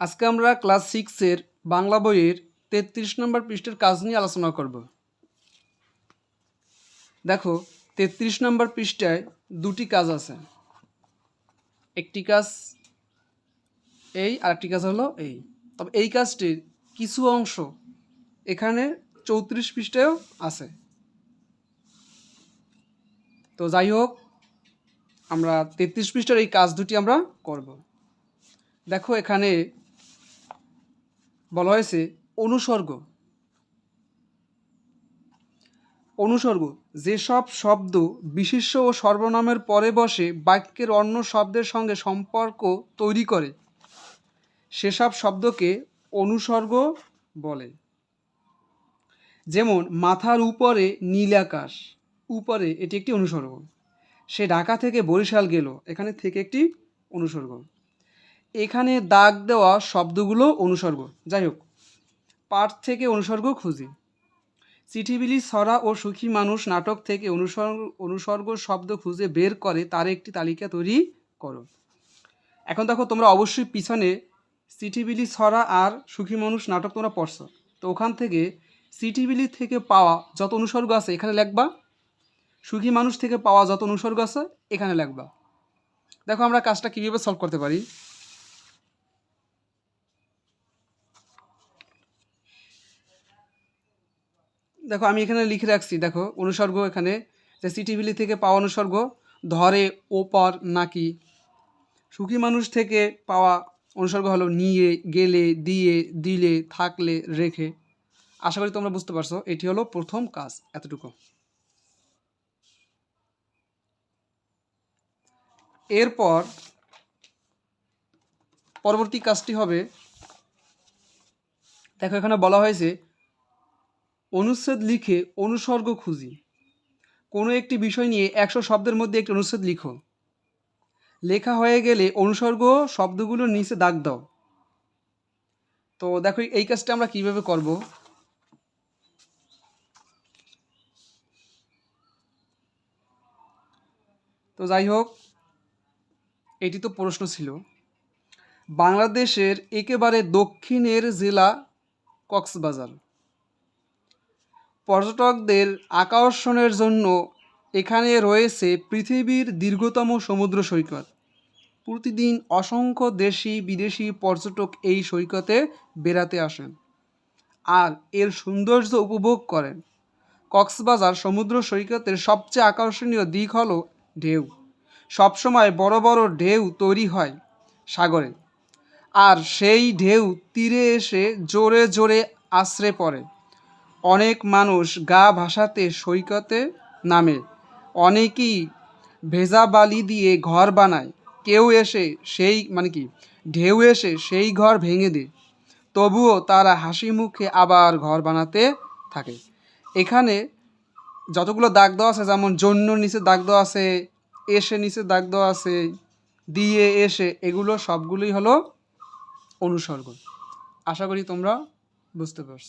আজকে আমরা ক্লাস সিক্সের বাংলা বইয়ের তেত্রিশ নম্বর পৃষ্ঠের কাজ নিয়ে আলোচনা করব। দেখো, তেত্রিশ নম্বর পৃষ্ঠায় দুটি কাজ আছে। একটি কাজ এই আর একটি কাজ হলো এই। তবে এই কাজটির কিছু অংশ এখানে চৌত্রিশ পৃষ্ঠায়ও আছে। তো যাই হোক, আমরা তেত্রিশ পৃষ্ঠার এই কাজ দুটি আমরা করব। দেখো, এখানে বলা হয়েছে অনুসর্গ। অনুসর্গ, যেসব শব্দ বিশেষ্য ও সর্বনামের পরে বসে বাক্যের অন্য শব্দের সঙ্গে সম্পর্ক তৈরি করে, সেসব শব্দকে অনুসর্গ বলে। যেমন, মাথার উপরে নীল আকাশ, উপরে এটি একটি অনুসর্গ। সে ঢাকা থেকে বরিশাল গেল, এখানে থেকে একটি অনুসর্গ। এখানে দাগ দেওয়া শব্দগুলো অনুসর্গ। যাই হোক, পাঠ থেকে অনুসর্গ খুঁজি। চিঠিবিলি ছড়া ও সুখী মানুষ নাটক থেকে অনুসর্গ অনুসর্গ শব্দ খুঁজে বের করে, তার একটি তালিকা তৈরি করো। এখন দেখো, তোমরা অবশ্যই পিছনে চিঠিবিলি ছড়া আর সুখী মানুষ নাটক তোমরা পড়ছো। তো ওখান থেকে চিঠিবিলি থেকে পাওয়া যত অনুসর্গ আছে, এখানে লেখবা। সুখী মানুষ থেকে পাওয়া যত অনুসর্গ আছে, এখানে লেখবা। দেখো আমরা কাজটা কীভাবে সলভ করতে পারি। দেখো, আমি এখানে লিখে রাখছি, দেখো, অনুসর্গ এখানে যে সিটিভিলি থেকে পাওয়া অনুসর্গ, ধরে, ওপর, নাকি। সুখী মানুষ থেকে পাওয়া অনুসর্গ হলো নিয়ে, গেলে, দিয়ে, দিলে, থাকলে, রেখে। আশা করি তোমরা বুঝতে পারছ, এটি হলো প্রথম কাজ, এতটুকু। এরপর, পরবর্তী কাজটি হবে, দেখো, এখানে বলা হয়েছে অনুচ্ছেদ লিখে অনুসর্গ খুঁজি। কোনো একটি বিষয় নিয়ে একশো শব্দের মধ্যে একটি অনুচ্ছেদ লিখো। লেখা হয়ে গেলে অনুসর্গ শব্দগুলোর নিচে দাগ দাও। তো দেখো, এই কাজটা আমরা কীভাবে করব? তো যাই হোক, এটি তো প্রশ্ন ছিল। বাংলাদেশের একেবারে দক্ষিণের জেলা কক্সবাজার। পর্যটকদের আকর্ষণের জন্য এখানে রয়েছে পৃথিবীর দীর্ঘতম সমুদ্র সৈকত। প্রতিদিন অসংখ্য দেশি, বিদেশি পর্যটক এই সৈকতে বেড়াতে আসেন আর এর সৌন্দর্য উপভোগ করেন। কক্সবাজার সমুদ্র সৈকতের সবচেয়ে আকর্ষণীয় দিক হল ঢেউ। সবসময় বড় বড় ঢেউ তৈরি হয় সাগরে, আর সেই ঢেউ তীরে এসে জোরে জোরে আশ্রে পড়ে। অনেক মানুষ গা ভাসাতে সৈকতে নামে। অনেকেই ভেজা বালি দিয়ে ঘর বানায়। কেউ এসে সেই মানে কি, ঢেউ এসে সেই ঘর ভেঙে দেয়। তবুও তারা হাসি মুখে আবার ঘর বানাতে থাকে। এখানে যতগুলো দাগ দেওয়া আছে, যেমন জন্য নিচে দাগ দেওয়া আছে, এসে নিচে দাগ দেওয়া আছে, দিয়ে এসে, এগুলো সবগুলোই হলো অনুসর্গ। আশা করি তোমরা বুঝতে পারছ।